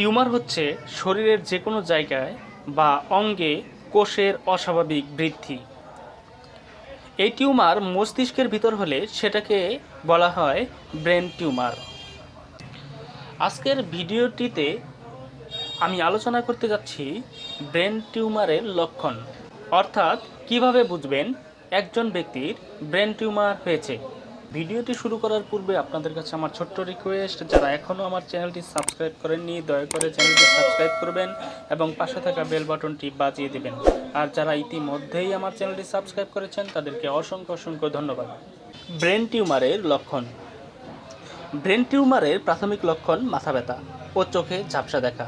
Tumour হচ্ছে শরীরের যে কোনো জায়গায় বা অঙ্গে কোষের অস্বাভাবিক বৃদ্ধি। এই টিউমার মস্তিষ্কের ভিতর হলে সেটাকে বলা হয় ব্রেন টিউমার। আজকের ভিডিওটিতে আমি আলোচনা করতে যাচ্ছি ব্রেন টিউমারের লক্ষণ, অর্থাৎ কীভাবে বুঝবেন একজন ব্যক্তির ব্রেন টিউমার হয়েছে। ভিডিওটি শুরু করার পূর্বে আপনাদের কাছে আমার ছোট্ট রিকোয়েস্ট যারা এখনও আমার চ্যানেলটি সাবস্ক্রাইব করেননি, দয়া করে চ্যানেলটি সাবস্ক্রাইব করবেন এবং পাশে থাকা বেল বাটনটি বাজিয়ে দেবেন। আর যারা ইতিমধ্যেই আমার চ্যানেলটি সাবস্ক্রাইব করেছেন, তাদেরকে অসংখ্য অসংখ্য ধন্যবাদ। ব্রেন টিউমারের লক্ষণ। ব্রেন টিউমারের প্রাথমিক লক্ষণ মাথা ব্যথা ও চোখে ঝাপসা দেখা।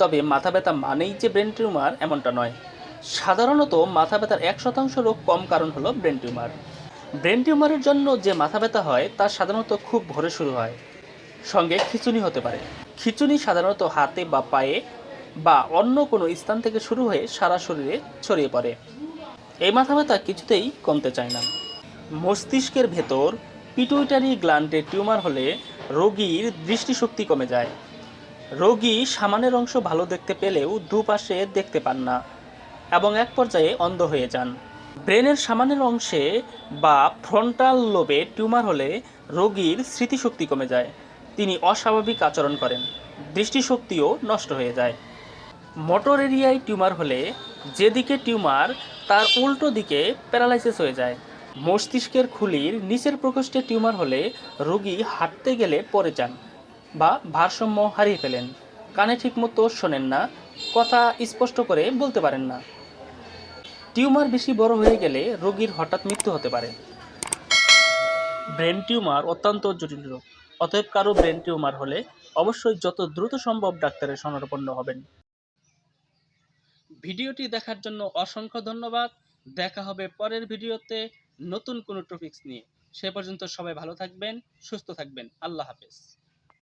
তবে মাথা ব্যথা মানেই যে ব্রেন টিউমার এমনটা নয়। সাধারণত মাথা ব্যথার এক শতাংশ রোগ কম কারণ হলো ব্রেন টিউমার। ব্রেন টিউমারের জন্য যে মাথা ব্যথা হয়, তা সাধারণত খুব ভোরে শুরু হয়। সঙ্গে খিঁচুনি হতে পারে। খিঁচুনি সাধারণত হাতে বা পায়ে বা অন্য কোনো স্থান থেকে শুরু হয়ে সারা শরীরে ছড়িয়ে পড়ে। এই মাথা ব্যথা কিছুতেই কমতে চায় না। মস্তিষ্কের ভেতর পিটুইটারি গ্ল্যান্ডে টিউমার হলে রোগীর দৃষ্টিশক্তি কমে যায়। রোগী সামানের অংশ ভালো দেখতে পেলেও দুপাশে দেখতে পান না এবং এক পর্যায়ে অন্ধ হয়ে যান। ব্রেনের সামানের অংশে বা ফ্রন্টাল লোবে টিউমার হলে রোগীর স্মৃতিশক্তি কমে যায়। তিনি অস্বাভাবিক আচরণ করেন। দৃষ্টিশক্তিও নষ্ট হয়ে যায়। মোটর এরিয়ায় টিউমার হলে যেদিকে টিউমার, তার উল্টো দিকে প্যারালাইসিস হয়ে যায়। মস্তিষ্কের খুলির নিচের প্রকোষ্ঠে টিউমার হলে রোগী হাঁটতে গেলে পড়ে যান বা ভারসাম্য হারিয়ে ফেলেন। কানে ঠিকমতো শোনেন না, কথা স্পষ্ট করে বলতে পারেন না। টিউমার বেশি বড় হয়ে গেলে রোগীর হঠাৎ মৃত্যু হতে পারে। ব্রেন টিউমার অত্যন্ত জটিল রোগ। অতএব কারও ব্রেন টিউমার হলে অবশ্যই যত দ্রুত সম্ভব ডাক্তারের শরণাপন্ন হবেন। ভিডিওটি দেখার জন্য অসংখ্য ধন্যবাদ। দেখা হবে পরের ভিডিওতে নতুন কোনো টপিকস নিয়ে। সে পর্যন্ত সবাই ভালো থাকবেন, সুস্থ থাকবেন। আল্লাহ হাফেজ।